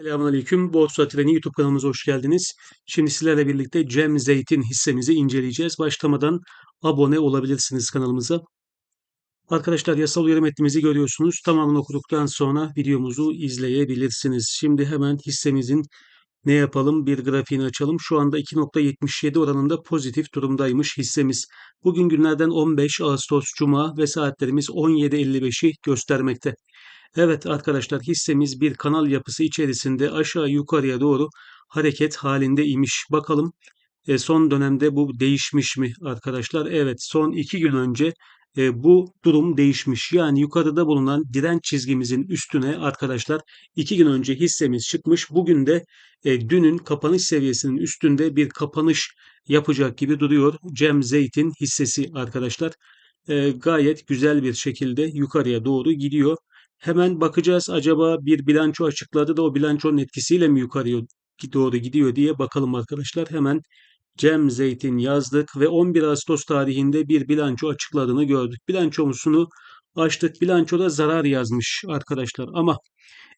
Selamünaleyküm. Borsa Treni YouTube kanalımıza hoş geldiniz. Şimdi sizlerle birlikte Cem Zeytin hissemizi inceleyeceğiz. Başlamadan abone olabilirsiniz kanalımıza. Arkadaşlar yasal uyarı metnimizi görüyorsunuz. Tamamını okuduktan sonra videomuzu izleyebilirsiniz. Şimdi hemen hissemizin ne yapalım? Bir grafiğini açalım. Şu anda 2.77 oranında pozitif durumdaymış hissemiz. Bugün günlerden 15 Ağustos Cuma ve saatlerimiz 17.55'i göstermekte. Evet arkadaşlar hissemiz bir kanal yapısı içerisinde aşağı yukarıya doğru hareket halinde imiş. Bakalım e, son dönemde bu değişmiş mi arkadaşlar? Evet son iki gün önce e, bu durum değişmiş. Yani yukarıda bulunan direnç çizgimizin üstüne arkadaşlar iki gün önce hissemiz çıkmış. Bugün de e, dünün kapanış seviyesinin üstünde bir kapanış yapacak gibi duruyor. Cem Zeytin hissesi arkadaşlar. E, gayet güzel bir şekilde yukarıya doğru gidiyor. Hemen bakacağız acaba bir bilanço açıkladı da o bilançonun etkisiyle mi yukarıya doğru gidiyor diye bakalım arkadaşlar. Hemen Cem Zeytin yazdık ve 11 Ağustos tarihinde bir bilanço açıkladığını gördük. Bilançomuzunu açtık. Bilançoda zarar yazmış arkadaşlar ama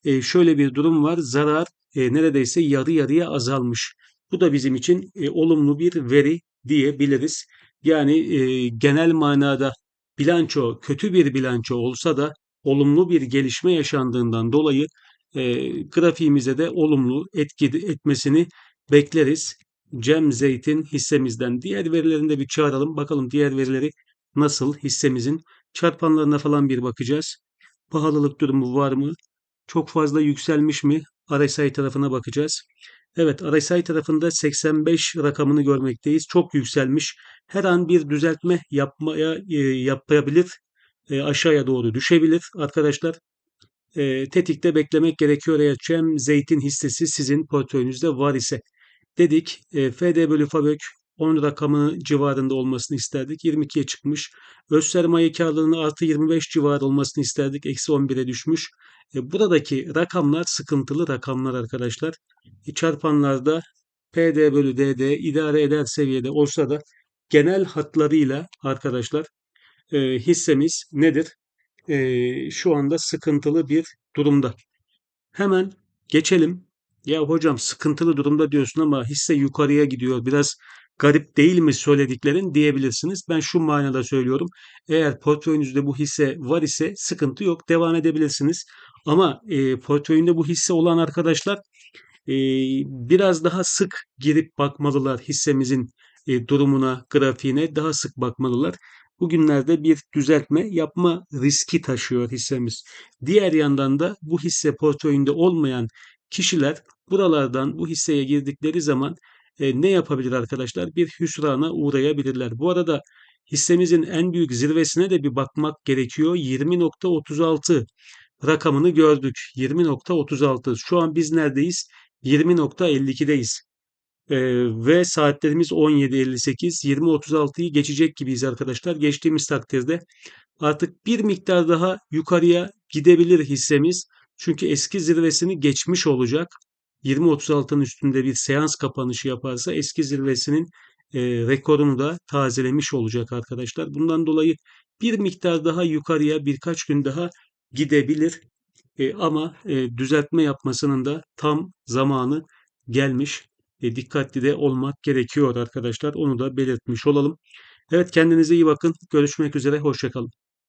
e, şöyle bir durum var. Zarar e, neredeyse yarı yarıya azalmış. Bu da bizim için e, olumlu bir veri diyebiliriz. Yani genel manada bilanço kötü bir bilanço olsa da olumlu bir gelişme yaşandığından dolayı e, grafiğimize de olumlu etki etmesini bekleriz. Cem Zeytin hissemizden. Diğer verilerini de bir çağıralım. Bakalım diğer verileri nasıl hissemizin çarpanlarına falan bir bakacağız. Pahalılık durumu var mı? Çok fazla yükselmiş mi? RSI tarafına bakacağız. Evet RSI tarafında 85 rakamını görmekteyiz. Çok yükselmiş. Her an bir düzeltme yapmaya e, yapabilir e, aşağıya doğru düşebilir arkadaşlar. E, tetikte beklemek gerekiyor eğer Cem Zeytin hissesi sizin portföyünüzde var ise. Dedik e, FD bölü FABÖK 10 rakamı civarında olmasını isterdik. 22'ye çıkmış. Öz sermaye karlılığının artı 25 civarı olmasını isterdik. Eksi 11'e düşmüş. E, buradaki rakamlar sıkıntılı rakamlar arkadaşlar. E, çarpanlarda PD bölü DD idare eder seviyede olsa da genel hatlarıyla arkadaşlar e, hissemiz nedir? E, şu anda sıkıntılı bir durumda. Hemen geçelim. Ya hocam sıkıntılı durumda diyorsun ama hisse yukarıya gidiyor. Biraz garip değil mi söylediklerin diyebilirsiniz. Ben şu manada söylüyorum. Eğer portföyünüzde bu hisse var ise sıkıntı yok. Devam edebilirsiniz. Ama e, portföyünde bu hisse olan arkadaşlar e, biraz daha sık girip bakmalılar hissemizin e, durumuna, grafiğine daha sık bakmalılar bugünlerde bir düzeltme yapma riski taşıyor hissemiz. Diğer yandan da bu hisse portföyünde olmayan kişiler buralardan bu hisseye girdikleri zaman e, ne yapabilir arkadaşlar? Bir hüsrana uğrayabilirler. Bu arada hissemizin en büyük zirvesine de bir bakmak gerekiyor. 20.36 rakamını gördük. 20.36. Şu an biz neredeyiz? 20.52'deyiz. Ee, ve saatlerimiz 17.58, 20.36'yı geçecek gibiyiz arkadaşlar. Geçtiğimiz takdirde artık bir miktar daha yukarıya gidebilir hissemiz. Çünkü eski zirvesini geçmiş olacak. 20.36'nın üstünde bir seans kapanışı yaparsa eski zirvesinin e, rekorunu da tazelemiş olacak arkadaşlar. Bundan dolayı bir miktar daha yukarıya birkaç gün daha gidebilir. E, ama e, düzeltme yapmasının da tam zamanı gelmiş e, dikkatli de olmak gerekiyor arkadaşlar. Onu da belirtmiş olalım. Evet kendinize iyi bakın. Görüşmek üzere. Hoşçakalın.